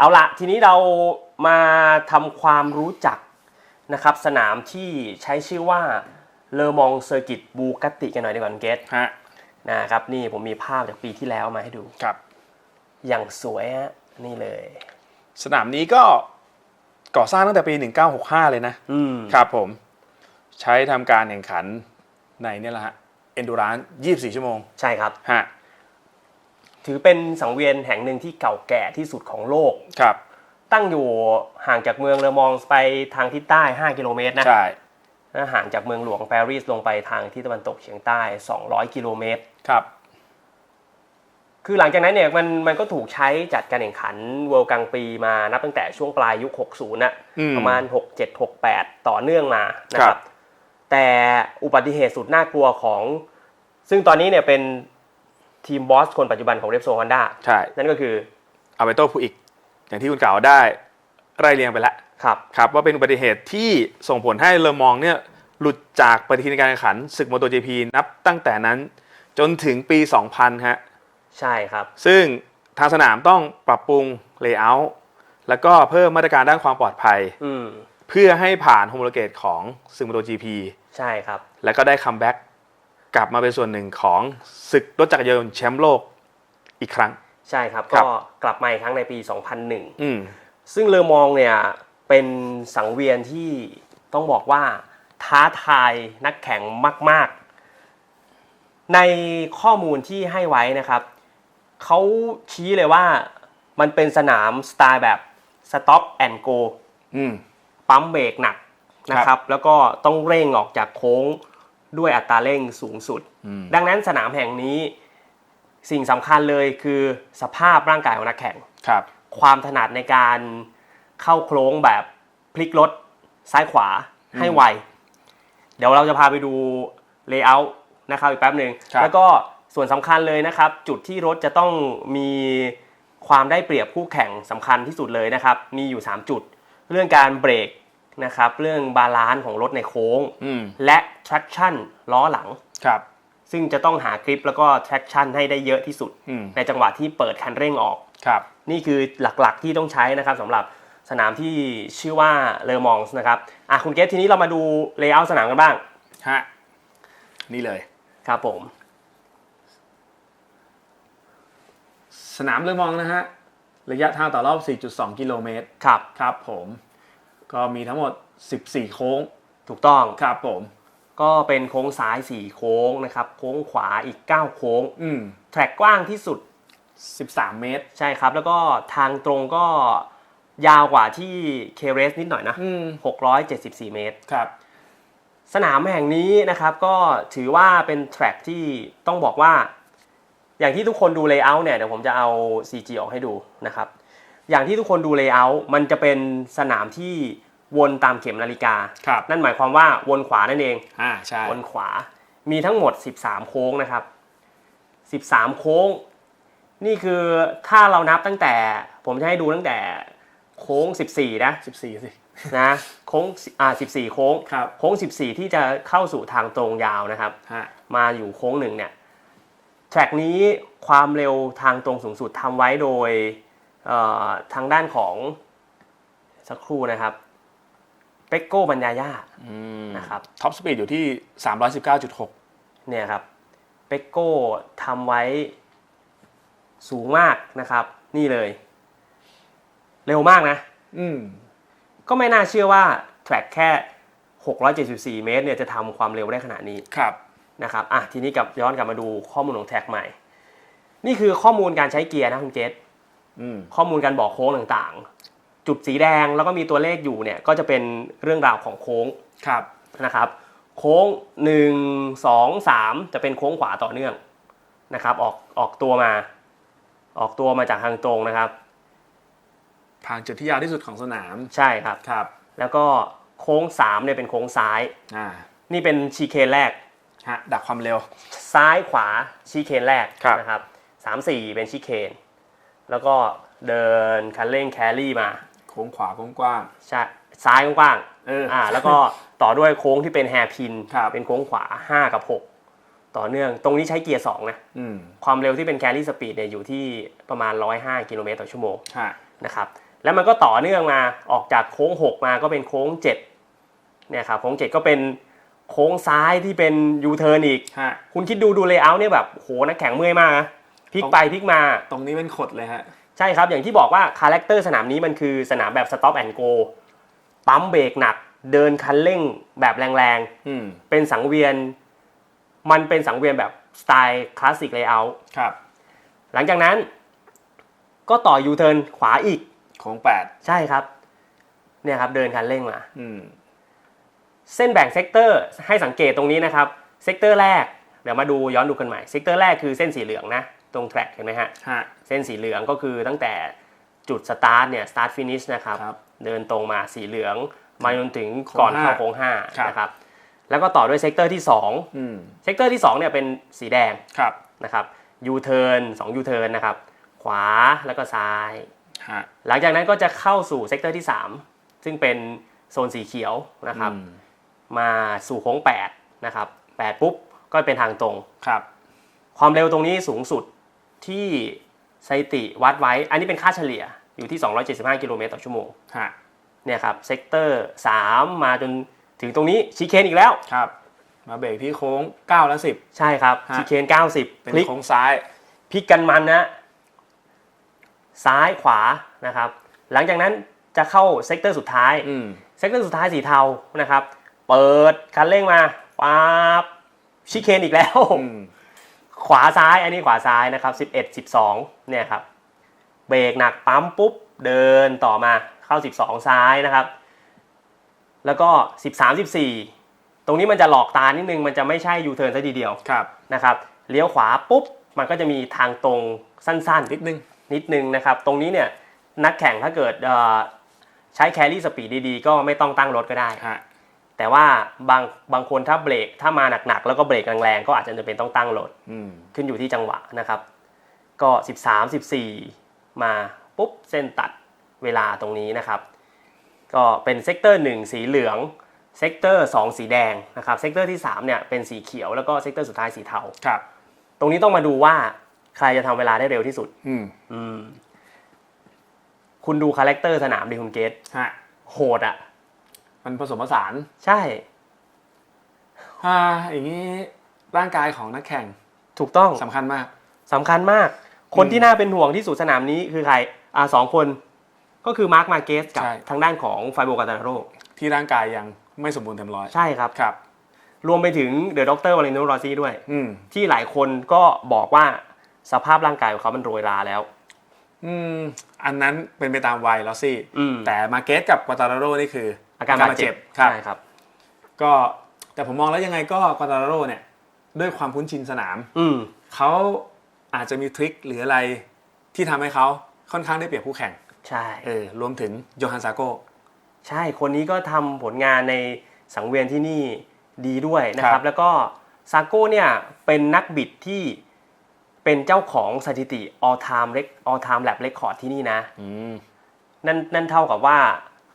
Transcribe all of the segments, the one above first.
เอาละทีนี้เรามาทำความรู้จักนะครับสนามที่ใช้ชื่อว่าเลอมองเซอร์กิตบูกติกันหน่อยดีกว่าคุณเกตฮะนะครับนี่ผมมีภาพจากปีที่แล้วมาให้ดูครับ อย่างสวยฮะนี่เลย สนามนี้ก็ก่อสร้างตั้งแต่ปี 1965 เลยนะอืมครับผม ใช้ทำการแข่งขันในเนี่ยแหละฮะ endurance 24 ชั่วโมง ใช่ครับฮะ ถือเป็นสังเวียนแห่งหนึ่งที่เก่าแก่ที่สุดของโลก ครับ ตั้งอยู่ห่างจากเมืองเลอมองส์ไปทางทิศใต้ 5 กิโลเมตรนะใช่และห่างจากเมืองหลวงปารีสลงไปทางทิศตะวันตกเฉียงใต้ 200 กิโลเมตร ครับ คือหลังจากนั้นเนี่ยมันมันก็ถูกใช้จัดการแข่งขันเวิลด์กลางปีมานับตั้งแต่ช่วงปลายยุค 60นะอืม ประมาณ 6 7 6 8 ต่อเนื่องมานะคครัรับ บ แต่อุบัติเหตุสุดน่ากลัวของ ซึ่งตอนนี้เนี่ยเป็น ทีมบอสคนปัจจุบันของเรปโซฮอนด้าใช่ นั่นก็คืออาเบโตผู้อีกอย่างที่คุณกล่าวได้ไล่เรียงไปแล้วครับครับว่าเป็นอุบัติเหตุที่ส่งผลให้เลอมองเนี่ยหลุดจากปฏิทินการแข่งขันศึกมอเตอร์จีพีนับตั้งแต่นั้นจนถึงปี 2000 ฮะ ใช่ครับ ซึ่งทางสนามต้องปรับปรุงเลเยอร์แล้วก็เพิ่มมาตรการด้านความปลอดภัยอืมเพื่อให้ผ่านโฮมโลเกตของศึกมอเตอร์จีพีใช่ครับ แล้วก็ได้คัมแบ็ก กลับมาเป็นส่วนหนึ่งของศึกรถจักรยานยนต์แชมป์โลกอีกครั้ง ใช่ครับครัก็บกลับมาอีกครั้งในปี 2001อืมซึ่งเลอมองเนี่ยเป็นสังเวียนที่ต้องบอกว่าท้าทายนักแข่งมาก ๆ ในข้อมูลที่ให้ไว้นะครับเขาชี้เลยว่ามันเป็นสนามสไตล์แบบ stop and go อืมปั๊มเบรกหนักนะครับ แล้วก็ต้องเร่งออกจากโค้ง ด้วยอัตราเร่งสูงสุดอืมดังนั้นสนามแห่งนี้สิ่งสำคัญเลยคือสภาพร่างกายของนักแข่งครับ ความถนัดในการเข้าโค้งแบบพลิกรถซ้ายขวาให้ไว เดี๋ยวเราจะพาไปดูเลเยอร์นะครับอีกแป๊บหนึ่งครับแล้วก็ส่วนสำคัญเลยนะครับ จุดที่รถจะต้องมีความได้เปรียบคู่แข่งสำคัญที่สุดเลยนะครับ มีอยู่ 3 จุด เรื่องการเบรก นะครับเรื่องบาลานซ์ของรถในโค้งอืมและ traction ล้อหลังครับซึ่งจะต้องหากริปแล้วก็ traction ให้ได้เยอะที่สุดอืมในจังหวะที่เปิดคันเร่งออกครับนี่คือหลักๆที่ต้องใช้นะครับสำหรับสนามที่ชื่อว่าเลอมองส์นะครับอะคุณเกตทีนี้เรามาดูเลเยอร์สนามกันบ้างฮะนี่เลยครับผม สนามเลอมองนะฮะระยะทางต่อรอบ 4.2 กิโลเมตรครับครับผม ก็มีทั้งหมด 14 โค้งถูกต้องครับผม ก็เป็นโค้งซ้าย 4 โค้งนะครับ โค้งขวาอีก 9 โค้ง อืมแทร็กกว้างที่สุด 13 เมตร ใช่ครับ แล้วก็ทางตรงก็ยาวกว่าที่เคเรสนิดหน่อยนะ อืม674 เมตร ครับ สนามแห่งนี้นะครับก็ถือว่าเป็นแทร็กที่ต้องบอกว่า อย่างที่ทุกคนดูเลเยอร์เนี่ยเดี๋ยวผมจะเอา CG ออกให้ดูนะครับ อย่างที่ทุกคนดูเลเยอร์มันจะเป็นสนามที่วนตามเข็มนาฬิกา ครับนั่นหมายความว่าวนขวานั่นเอง อ่าใช่ วนขวา มีทั้งหมด 13 โค้งนะครับ 13 โค้ง นี่คือถ้าเรานับตั้งแต่ ผมจะให้ดูตั้งแต่โค้ง 14 นะ14สิ นะ โค้ง อ่า 14 โค้ง ครับ โค้ง 14 ที่จะเข้าสู่ทางตรงยาวนะครับ ฮะ มาอยู่โค้งหนึ่งเนี่ยแทร็กนี้ความเร็วทางตรงสูงสุดทำไว้โดยเอ่อ ทางด้านของสักครู่นะครับเปกโกบัญญายาอืมนะครับท็อปสปีดอยู่ที่ 319.6 เนี่ยครับเปกโกทำไว้สูงมากนะครับ นี่เลย เร็วมากนะอืมก็ไม่น่าเชื่อว่าแทร็กแค่ 674 เมตรเนี่ยจะทำความเร็วได้ขนาดนี้ครับนะครับอะทีนี้กลับย้อนกลับมาดูข้อมูลของแท็กใหม่ นี่คือข้อมูลการใช้เกียร์นะคุณเจษอืม ข้อมูลการบอกโค้งต่างๆ จุดสีแดงแล้วก็มีตัวเลขอยู่เนี่ยก็จะเป็นเรื่องราวของโค้งครับนะครับ โค้ง 1 2 3 จะเป็นโค้งขวาต่อเนื่องนะครับ ออกออกตัวมา ออกตัวมาจากทางตรงนะครับ ทางจุดที่ยาวที่สุดของสนามใช่ครับ ครับ แล้วก็โค้ง3เนี่ยเป็นโค้งซ้าย อ่านี่เป็นชีเคนแรก ฮะดักความเร็ว ซ้ายขวาชีเคนแรกครับ นะครับสามสี่เป็นชีเคน แล้วก็เดินคันเร่งแครี่มา โค้งขวาโค้งกว้างใช่ซ้ายกว้างเออๆอ่า แล้วก็ต่อด้วยโค้งที่เป็นแฮร์พิน ครับ เป็นโค้งขวา 5 กับ 6 ต่อเนื่อง ตรงนี้ใช้เกียร์ 2 นะ อืมความเร็วที่เป็นแครี่สปีดเนี่ยอยู่ที่ประมาณ 105 กิโลเมตรต่อชั่วโมงฮะนะครับ แล้วมันก็ต่อเนื่องมาออกจากโค้ง 6 มาก็เป็นโค้ง7เนี่ยครับ โค้ง 7 ก็เป็นโค้งซ้ายที่เป็นยูเทิร์นอีก ฮะคุณคิดดูดูเลเยอร์เนี่ยแบบโหนักแข่งเมื่อยมากนะ พลิกไปพลิกมา ตรงนี้เป็นขดเลยฮะ ใช่ครับ อย่างที่บอกว่าคาแรคเตอร์สนามนี้มันคือสนามแบบสต็อปแอนด์โกปั๊มเบรกหนัก เดินคันเร่งแบบแรงอืมๆเป็นสังเวียน มันเป็นสังเวียนแบบสไตล์คลาสสิกเลเยอร์ครับ หลังจากนั้น ก็ต่อยูเทิร์นขวาอีกโค้งแปดใช่ครับ เนี่ยครับ เดินคันเร่งมาอืมเส้นแบ่งเซกเตอร์ให้สังเกตตรงนี้นะครับ เซกเตอร์แรก เดี๋ยวมาดูย้อนดูกันใหม่ เซกเตอร์แรกคือเส้นสีเหลืองนะ ตรงแทร็กเห็นไหมฮะฮะ เส้นสีเหลืองก็คือตั้งแต่จุดสตาร์ทเนี่ยสตาร์ทฟินิชนะครับครับเดินตรงมาสีเหลือง มาจนถึงก่อนโค้งห้าเข้าโค้งห้าครับนะครับ แล้วก็ต่อด้วยเซกเตอร์ที่2อืมเซกเตอร์ที่2เนี่ยเป็นสีแดงครับนะครับยูเทิร์นสองยูเทิร์นนะครับ ขวาแล้วก็ซ้ายฮะหลังจากนั้นก็จะเข้าสู่เซกเตอร์ที่ 3 ซึ่งเป็นโซนสีเขียวนะครับอืมมาสู่โค้ง8นะครับ8ปุ๊บก็เป็นทางตรงครับความเร็วตรงนี้สูงสุด ที่สถิติวัดไว้ อันนี้เป็นค่าเฉลี่ยอยู่ที่ 275 กิโลเมตรต่อชั่วโมงฮะเนี่ยครับ เซกเตอร์ 3 มาจนถึงตรงนี้ชีเคนอีกแล้วครับ มาเบรกที่โค้งเก้าและสิบใช่ครับฮะชีเคน 90 เป็นพลิกโค้งซ้ายพลิกกันมันนะ ซ้ายขวานะครับ หลังจากนั้นจะเข้าเซกเตอร์สุดท้ายอืมเซกเตอร์สุดท้ายสีเทานะครับ เปิดคันเร่งมาปั๊บชิเคนอีกแล้วอืม ขวาซ้ายอันนี้ขวาซ้ายนะครับ 11 12เนี่ยครับเบรกหนักปั๊มปุ๊บเดินต่อมาเข้า 12 ซ้ายนะครับ แล้วก็ 13 14 ตรงนี้มันจะหลอกตานิดนึงมันจะไม่ใช่ยูเทิร์นซะทีเดียวครับนะครับเลี้ยวขวาปุ๊บมันก็จะมีทางตรงสั้นๆ นิดนึงนิดนึงนะครับ ตรงนี้เนี่ยนักแข่งถ้าเกิดเอ่อใช้แครี่สปีดดีๆ ก็ไม่ต้องตั้งรถก็ได้ฮะ แต่ว่าบางบางคนถ้าเบรกถ้ามาหนักๆแล้วก็เบรกแรงๆก็อาจจะจำเป็นต้องตั้งรถอืมขึ้นอยู่ที่จังหวะนะครับ ก็ 13 14 มาปุ๊บเส้นตัดเวลาตรงนี้นะครับ ก็เป็นเซกเตอร์1สีเหลืองเซกเตอร์2สีแดงนะครับเซกเตอร์ที่3เนี่ยเป็นสีเขียวแล้วก็เซกเตอร์สุดท้ายสีเทาครับ ตรงนี้ต้องมาดูว่าใครจะทำเวลาได้เร็วที่สุด อืมอืมคุณดูคาแรคเตอร์สนามดิคุณเกตฮะโหดอะ มันผสมผสานใช่อ่าอย่างนี้ร่างกายของนักแข่งถูกต้องสำคัญมาก สำคัญมาก คนที่น่าเป็นห่วงที่สุดสนามนี้คือใครอ่าสองคนก็คือมาร์คมาเกสกับใช่ ทางด้านของไฟโบกาตาโรที่ร่างกายยังไม่สมบูรณ์เต็มร้อยใช่ครับ ครับ รวมไปถึงเดอะด็อกเตอร์วาเลนโนรอซี่ด้วย อืม ที่หลายคนก็บอกว่าสภาพร่างกายของเขามันโรยราแล้ว อืม อันนั้นเป็นไปตามวัยแล้วสิ อืม แต่มาเกสกับกวาตาโรนี่คือ อาการบาดเจ็บครับใช่ครับ ก็แต่ผมมองแล้วยังไงก็กวาตาโรเนี่ย ด้วยความคุ้นชินสนาม อืมเขาอาจจะมีทริคหรืออะไรที่ทำให้เขาค่อนข้างได้เปรียบคู่แข่ง ใช่เออรวมถึงโยฮันซาโกใช่คนนี้ก็ทำผลงานในสังเวียนที่นี่ดีด้วยนะคครัรับบแล้วก็ซาโก้เนี่ยเป็นนักบิดที่เป็นเจ้าของสถิติ all time rec all time lap record ที่นี่นะอืมนั่นนั่นเท่ากับว่า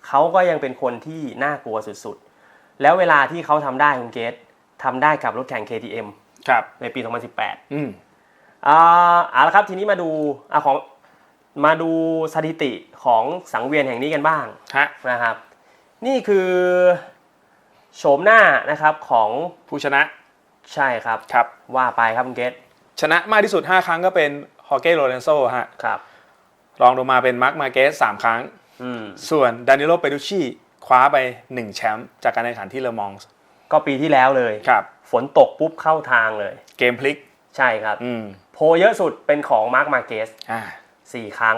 เขาก็ยังเป็นคนที่น่ากลัวสุดๆ แล้วเวลาที่เขาทำได้คุณเกตทำได้กับรถแข่ง KTM ครับ ในปี 2018อืม อ่าเอาละครับทีนี้มาดูอะของมาดูสถิติของสังเวียนแห่งนี้กันบ้าง ฮะ นะครับ นี่คือโฉมหน้านะครับของผู้ชนะ ใช่ครับ ครับ ว่าไปครับคุณเกตชนะมากที่สุด 5 ครั้งก็เป็นฮอเก้โรเลนโซฮะ ครับ รองลงมาเป็นมาร์คมาเกส3ครั้งอืม ส่วนดานิโลเปดูชีคว้าไป 1 แชมป์จากการแข่งขันที่เลอมองส์ก็ปีที่แล้วเลยครับ ฝนตกปุ๊บเข้าทางเลย เกมพลิกใช่ครับอืมโพลเยอะสุดเป็นของมาร์คมาเกสอ่าสี่ครั้ง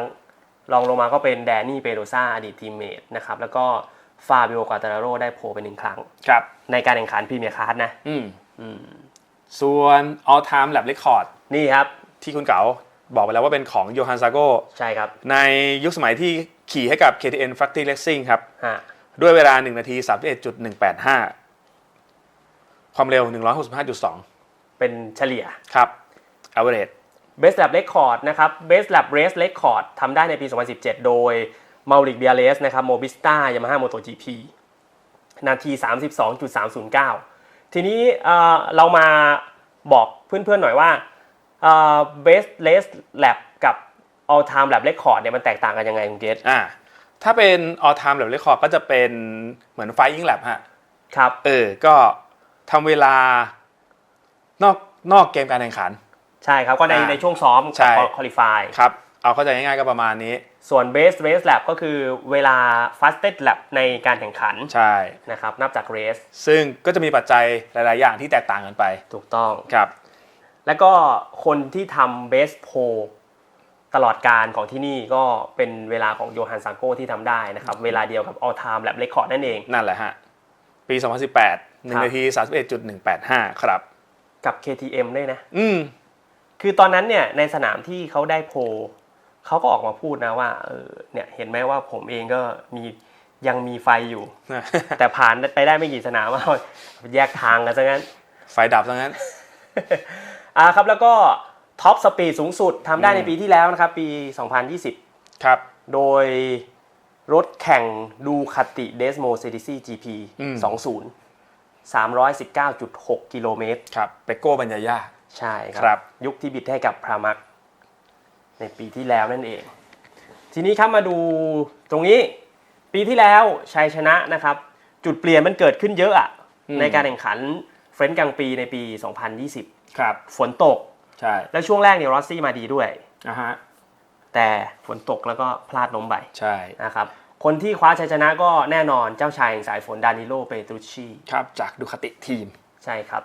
รองลงมาก็เป็นแดนนี่เปโดซาอดีตทีมเมทนะครับแล้วก็ฟาบิโอกาตาโรได้โพลไปหนึ่งครั้งครับ ในการแข่งขันพรีเมียร์คาร์ดนะอืมอืมส่วน all time lap record นี่ครับ ที่คุณเก๋าบอกไปแล้วว่าเป็นของโยฮันซาโกใช่ครับ ในยุคสมัยที่ ขี่ให้กับ KTN Factory Racing ครับ ฮะด้วยเวลา 1 นาที 31.185 ความเร็ว 165.2 เป็นเฉลี่ย ครับ average Best Lap Record นะครับ Best Lap Race Record ทำได้ในปี 2017 โดย m a u r i c b i a l e s นะครับ Mobista Yamaha MotoGP นาที 32.309 ทีนี้เอ่อเรามาบอกเพื่อนๆหน่อยว่าเอ่อ Best Race Lap กับ All Time Lap Record เนี่ยมันแตกต่างกันยังไงคุณเกตอ่าถ้าเป็น all time lap record ก็จะเป็นเหมือน flying lap ฮะครับเออก็ทำเวลานอกนอกเกมการแข่งขัน ใช่ครับก็ในอ่าในช่วงซ้อมใช่กับคอลิฟายครับเอาเข้าใจง่ายๆก็ประมาณนี้ ส่วน base race lap ก็คือเวลา fastest lap ในการแข่งขันใช่นะครับนับจาก race ซึ่งก็จะมีปัจจัยหลาย ๆ อย่างที่แตกต่างกันไป ถูกต้องครับ แล้วก็คนที่ทำ base pole ตลอดการของที่นี่ก็เป็นเวลาของโยฮันซานโกที่ทำได้นะครับ เวลาเดียวกับ all time lap record นั่นเอง นั่นแหละฮะ ปี 2018 1นาที 31.185 ครับ กับ KTM ด้วยนะ อืม คือตอนนั้นเนี่ยในสนามที่เขาได้โพลเขาก็ออกมาพูดนะว่าเออเนี่ยเห็นไหมว่าผมเองก็มียังมีไฟอยู่ แต่ผ่านไปได้ไม่กี่สนามว่าแยกทางกันซะงั้น ไฟดับซะงั้น อ่าครับแล้วก็ ท็อปสปีดสูงสุดทำได้ในอืมปีที่แล้วนะครับ ปี 2020 ครับ โดยรถแข่งดูคาติเดสโมเซดิซี่ GP อืม20 319.6 กิโลเมตร ครับเปโก้บัญญายาใช่คครัรับ ยุคที่บิดให้กับพรามักในปีที่แล้วนั่นเอง ทีนี้ครับมาดูตรงนี้ปีที่แล้วชัยชนะนะครับ จุดเปลี่ยนมันเกิดขึ้นเยอะอะอืมในการแข่งขันเฟรนซ์กลางปีในปี 2020 ครับ ฝนตก ใช่แล้วช่วงแรกเนี่ยรอสซี่มาดีด้วยอะฮะแต่ฝนตกแล้วก็พลาดล้มไปใช่นะครับคนที่คว้าชัยชนะก็แน่นอนเจ้าชายแห่งสายฝนดานิโลเปตรุชชีครับจากดูคาติทีม ใช่ครับ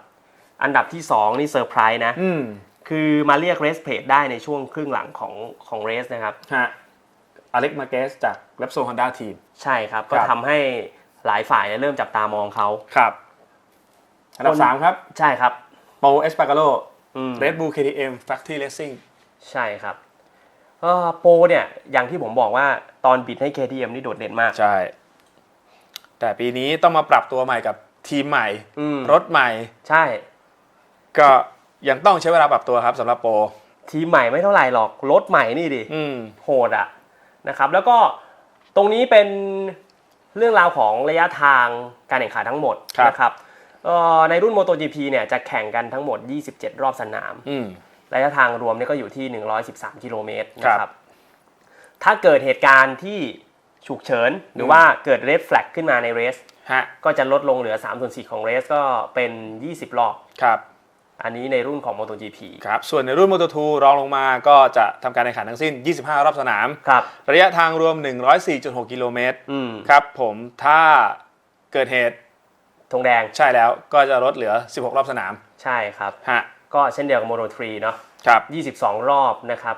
อันดับที่ 2 นี่เซอร์ไพรส์นะอืมคือมาเรียกเรสเพจได้ในช่วงครึ่งหลังของของเรสนะครับฮะอเล็กมาเกสจากเล็บโซฮอนด้าทีม ใช่ครับครับก็ทำให้หลายฝ่ายเนี่ยเริ่มจับตามองเขาครับ อันดัคบนสามครับ ใช่ครับโปเอสปา a าโล อืมเรดบู KTM Factory Racing ใช่ครับเออโปเนี่ยอย่างที่ผมบอกว่าตอนบิดให้ KTM นี่โดดเด่นมากใช่ แต่ปีนี้ต้องมาปรับตัวใหม่กับทีมใหม่อืมรถใหม่ ใช่ ก็ยังต้องใช้เวลาปรับตัวครับสำหรับโปรทีมใหม่ไม่เท่าไหร่หรอก รถใหม่นี่ดิอืมโหดอะนะครับ แล้วก็ตรงนี้เป็นเรื่องราวของระยะทางการแข่งขันทั้งหมดครับนะครับเอ่อ ในรุ่น MotoGP เนี่ยจะแข่งกันทั้งหมด 27 รอบสนามอืมระยะทางรวมเนี่ยก็อยู่ที่ 113 กิโลเมตรนะคครัรับบถ้าเกิดเหตุการณ์ที่ฉุกเฉิน หรือว่าเกิดเรดแฟลกขึ้นมาในเรสฮะก็จะลดลงเหลือ3ส่วน4ของเรสก็เป็น 20 รอบครับ อันนี้ในรุ่นของ MotoGP ครับ ส่วนในรุ่น Moto2 รองลงมาก็จะทำการแข่งขันทั้งสิ้น 25 รอบสนามครับระยะทางรวม 104.6 กิโลเมตรอืมครับผมถ้าเกิดเหตุ ธงแดง ใช่แล้วก็จะลดเหลือ 16 รอบสนามใช่ครับ ฮะก็เช่นเดียวกับ Moto3 เนาะครับ 22 รอบนะครับ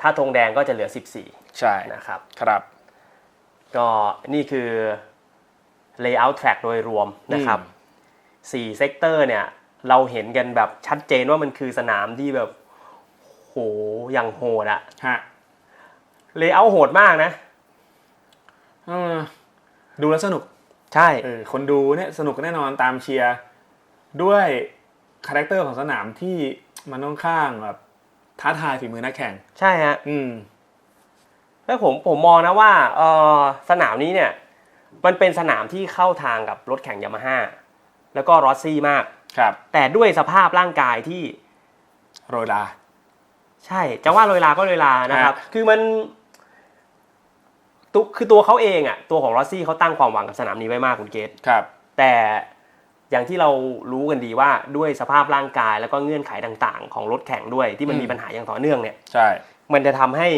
ถ้าธงแดงก็จะเหลือ14ใช่นะครับ ครับ ก็นี่คือ layout track โดยรวมนะครับ4เซกเตอร์เนี่ย เราเห็นกันแบบชัดเจนว่ามันคือสนามที่แบบโหอย่างโหดอะฮะ layout โหดมากนะ เออดูแล้วสนุก ใช่เออคนดูเนี่ยสนุกแน่นอนตามเชียร์ด้วยคาแรคเตอร์ของสนามที่มันค่อนข้างแบบท้าทายฝีมือนักแข่ง ใช่ฮะอืมแล้วผมผมมองนะว่าเออสนามนี้เนี่ย มันเป็นสนามที่เข้าทางกับรถแข่งยามาฮ่าแล้วก็รอสซี่มาก ครับ แต่ด้วยสภาพร่างกายที่โรยลา ใช่จะว่าโรยลาก็โรยลานะครับฮะคือมัน ตุคือตัวเขาเองอะตัวของรอสซี่เขาตั้งความหวังกับสนามนี้ไว้มากคุณเกตครับ แต่อย่างที่เรารู้กันดีว่าด้วยสภาพร่างกายแล้วก็เงื่อนไขต่างๆ ของรถแข่งด้วยที่มันอืมมีปัญหาอย่างต่อเนื่องเนี่ยใช่ มันจะทำให้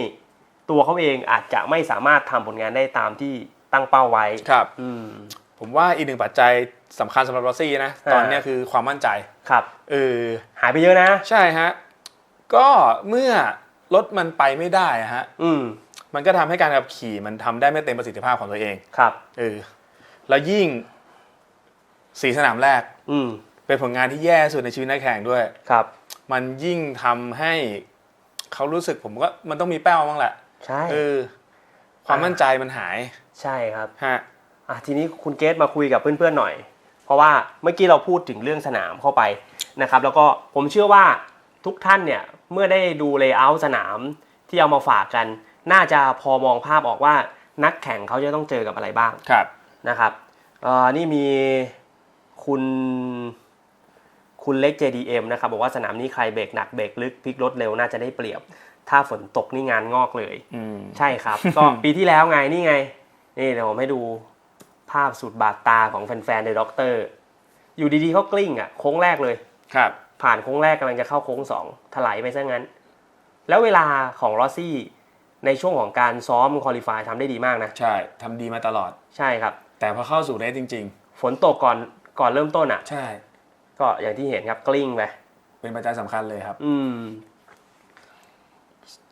ตัวเขาเองอาจจะไม่สามารถทำผลงานได้ตามที่ตั้งเป้าไว้ครับ อืมผมว่าอีกหนึ่งปัจจัยสำคัญสำหรับรอสซี่นะอ่าตอนเนี้ยคือความมั่นใจครับเออหายไปเยอะนะ ใช่ฮะก็เมื่อรถมันไปไม่ได้อะฮะ อืม มันก็ทำให้การขับขี่มันทำได้ไม่เต็มประสิทธิภาพของตัวเองครับเออแล้วยิ่งสีสนามแรก อืมเป็นผลงานที่แย่สุดในชีวิตนักแข่งด้วยครับ มันยิ่งทำให้เขารู้สึกผมก็มันต้องมีแป้วบ้างแหละใช่เออความมั่นใจมันหาย ใช่ครับฮะอะทีนี้คุณเกตมาคุยกับเพื่อนๆหน่อย เพราะว่าเมื่อกี้เราพูดถึงเรื่องสนามเข้าไปนะครับ แล้วก็ผมเชื่อว่าทุกท่านเนี่ยเมื่อได้ดูเลเยอร์สนามที่เอามาฝากกัน น่าจะพอมองภาพออกว่านักแข่งเขาจะต้องเจอกับอะไรบ้างครับนะครับเอ่อนี่มีคุณคุณเล็ก JDM นะครับบอกว่าสนามนี้ใครเบรกหนักเบรกลึกพลิกรถเร็วน่าจะได้เปรียบ ถ้าฝนตกนี่งานงอกเลย อืม ใช่ครับ ก็ปีที่แล้วไงนี่ไง นี่เดี๋ยวผมให้ดูภาพสุดบาดตาของแฟนๆในด็อกเตอร์ อยู่ดีๆเขากลิ้งอะโค้งแรกเลย ครับ ผ่านโค้งแรกกำลังจะเข้าโค้งสองถลายไปซะงั้น แล้วเวลาของลอสซี่ ในช่วงของการซ้อมคอลิฟายทำได้ดีมากนะ ใช่ทำดีมาตลอด ใช่ครับ แต่พอเข้าสู่เรสจริง ฝนตกก่อนก่อนเริ่มต้นอะ ๆ ใช่ ก็อย่างที่เห็นครับกลิ้งไปเป็นปัจจัยสำคัญเลยครับ อืม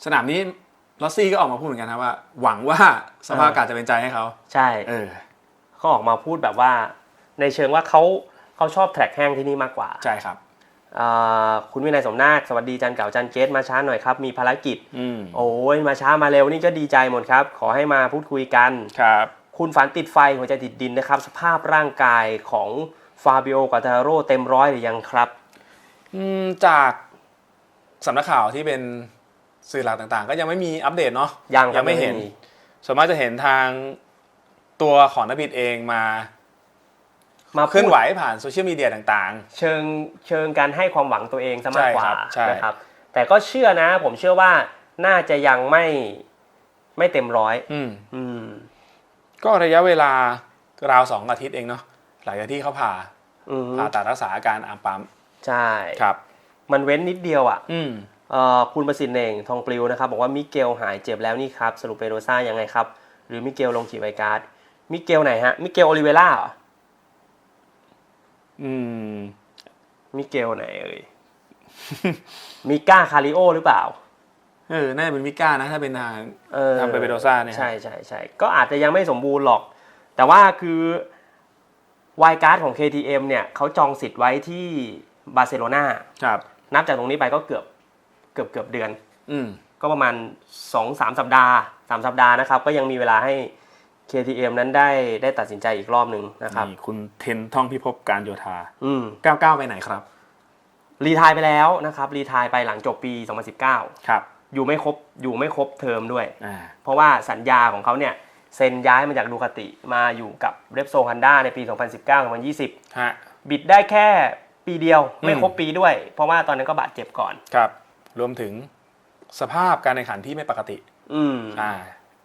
สนามนี้ลอสซี่ก็ออกมาพูดเหมือนกันนะว่า หวังว่าสภาพอากาศจะเป็นใจให้เขาใช่เออเขาออกมาพูดแบบว่า ในเชิงว่าเขาเขาชอบแทร็กแห้งที่นี่มากกว่า ใช่ครับอ่า คุณวินัยสมนาคสวัสดีจันเก่าจันเกตมาช้าหน่อยครับ มีภารกิจอืมโอ้ยมาช้ามาเร็วนี่ก็ดีใจหมดครับ ขอให้มาพูดคุยกันครับ คุณฝันติดไฟหัวใจติดดินนะครับ สภาพร่างกายของฟาบิโอกาตาโร่เต็มร้อยหรือยังครับอืมจากสำนักข่าวที่เป็นสื่อหลักต่างๆ ก็ยังไม่มีอัปเดตเนาะยังครับยังไม่เห็นส่วนมากจะเห็นทางตัวของนักบิดเองมา มาเคลื่อนไหวผ่านโซเชียลมีเดียต่าง เชิงเชิงการให้ความหวังตัวเองซะมากกว่าใช่ครับใช่ นะครับ แต่ก็เชื่อนะ ผมเชื่อว่าน่าจะยังไม่ไม่เต็มร้อย ๆ อืม อืม ก็ระยะเวลาราวสองอาทิตย์เองเนาะหลังจากที่เขาผ่าอืมผ่าตัดรักษาอาการอามปั๊มใช่ ครับ มันเว้นนิดเดียวอะ อืม เอ่อคุณประสิทธิ์เน่งทองปลิวนะครับ บอกว่ามิเกลหายเจ็บแล้วนี่ครับ สรุปเปโรซ่ายังไงครับ หรือมิเกลลงขีดไวการ์ดมิเกลไหนฮะ มิเกลโอลิเวล่าเหรอ อืม มิเกลไหนเอ่ย มิก้าคาริโอหรือเปล่า เออ น่าจะเป็นมิก้านะ ถ้าเป็นทางเออทำเปเปโรซ่าเนี่ย ใช่ใช่ใช่ก็อาจจะยังไม่สมบูรณ์หรอก แต่ว่าคือไวการ์ดของ KTM เนี่ยเขาจองสิทธิ์ไว้ที่บาร์เซโลนาครับ นับจากตรงนี้ไปก็เกือบเกือบเกือบเดือน อืม ก็ประมาณ2-3สามสัปดาห์สามสัปดาห์นะครับ ก็ยังมีเวลาให้ KTM นั้นได้ได้ตัดสินใจอีกรอบหนึ่งนะครับนี่คุณเทนท่องพิภพการโยธาอืม99 ไปไหนครับ รีทายไปแล้วนะครับรีทายไปหลังจบปี 2019 ครับ อยู่ไม่ครบอยู่ไม่ครบเทอมด้วย อ่า เพราะว่าสัญญาของเขาเนี่ยเซ็นย้ายมาจากดูคาติมาอยู่กับเรปโซฮันด้าในปี 2019-2020 ฮะ บิดได้แค่ปีเดียวไม่อืมครบปีด้วย เพราะว่าตอนนั้นก็บาดเจ็บก่อน ครับ รวมถึงสภาพการแข่งขันที่ไม่ปกติ อืม อ่า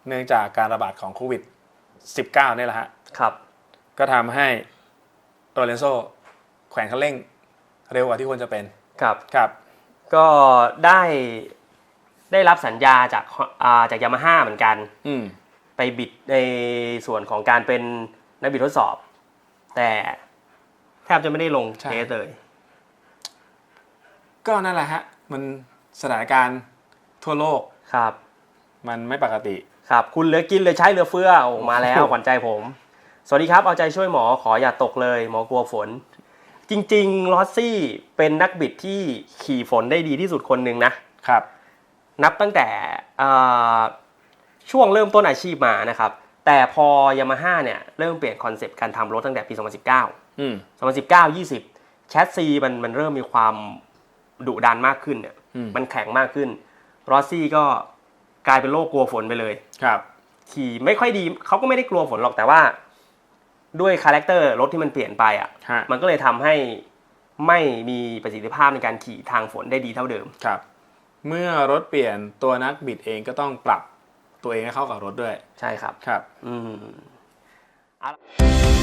เนื่องจากการระบาดของโควิด 19เนี่ยแหละฮะครับ ก็ทำให้โรเลนโซแขวนคันเร่งเร็วกว่าที่ควรจะเป็นครับครับ ก็ได้ได้รับสัญญาจากอ่าจากยามาฮ่าเหมือนกัน อืมไปบิดในส่วนของการเป็นนักบิดทดสอบ แต่แทบจะไม่ได้ลงใช่เทสเลย ก็นั่นแหละฮะ มันสถานการณ์ทั่วโลกครับ มันไม่ปกติ ครับคุณเหลือกินเหลือใช้เหลือเฟือโอ้มาแล้วโอ้โหขวัญใจผม สวัสดีครับเอาใจช่วยหมอขออย่าตกเลยหมอกลัวฝน จริงๆลอสซี่เป็นนักบิดที่ขี่ฝนได้ดีที่สุดคนหนึ่งนะครับ นับตั้งแต่เอ่อช่วงเริ่มต้นอาชีพมานะครับ แต่พอยามาฮ่าเนี่ยเริ่มเปลี่ยนคอนเซปต์การทำรถตั้งแต่ปี 2019อืม2019 20 แชสซีมันมันเริ่มมีความดุดันมากขึ้นเนี่ยอืมมันแข็งมากขึ้นรอสซี่ก็ กลายเป็นโรคกลัวฝนไปเลย ครับ ขี่ไม่ค่อยดีเขาก็ไม่ได้กลัวฝนหรอกแต่ว่า ด้วยคาแรคเตอร์รถที่มันเปลี่ยนไปอะ ฮะ มันก็เลยทำให้ไม่มีประสิทธิภาพในการขี่ทางฝนได้ดีเท่าเดิม ครับ เมื่อรถเปลี่ยนตัวนักบิดเองก็ต้องปรับตัวเองให้เข้ากับรถด้วย ใช่ครับ ครับ อืมเอาละ